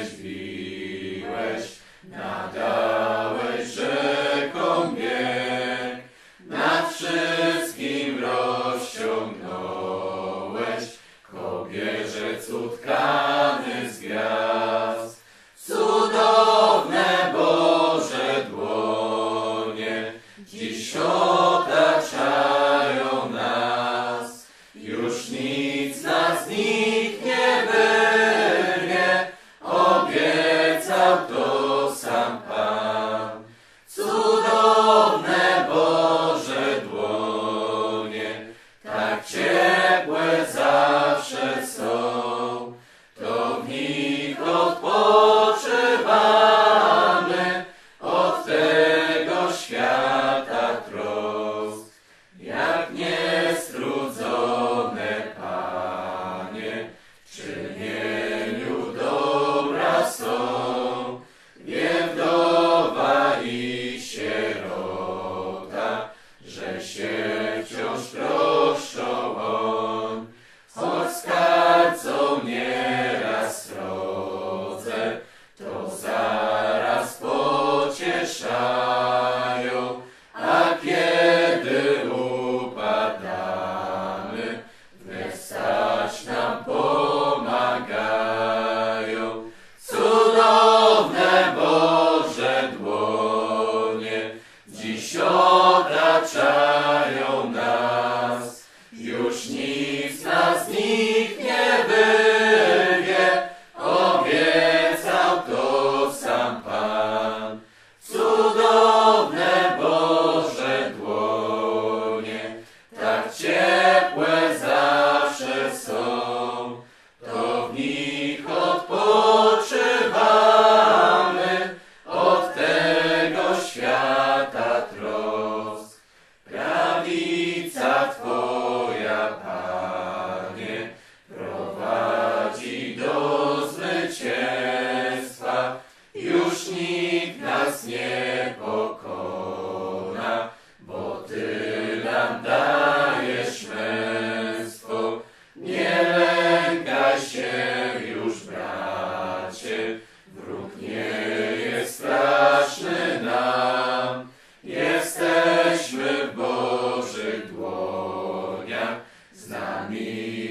praise be He dziś otaczamy.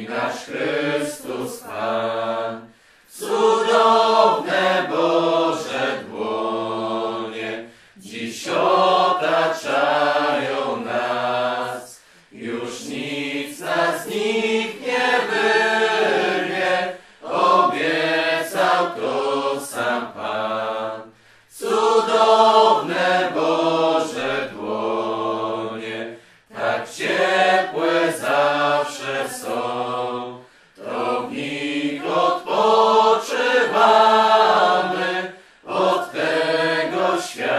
nasz Chrystus Pan. Cudowne Boże dłonie dziś otaczają nas. Już nic nas nikt nie wyrwie, obiecał to sam Pan. Cudowne Boże dłonie, tak ciepłe zawsze są. Yeah.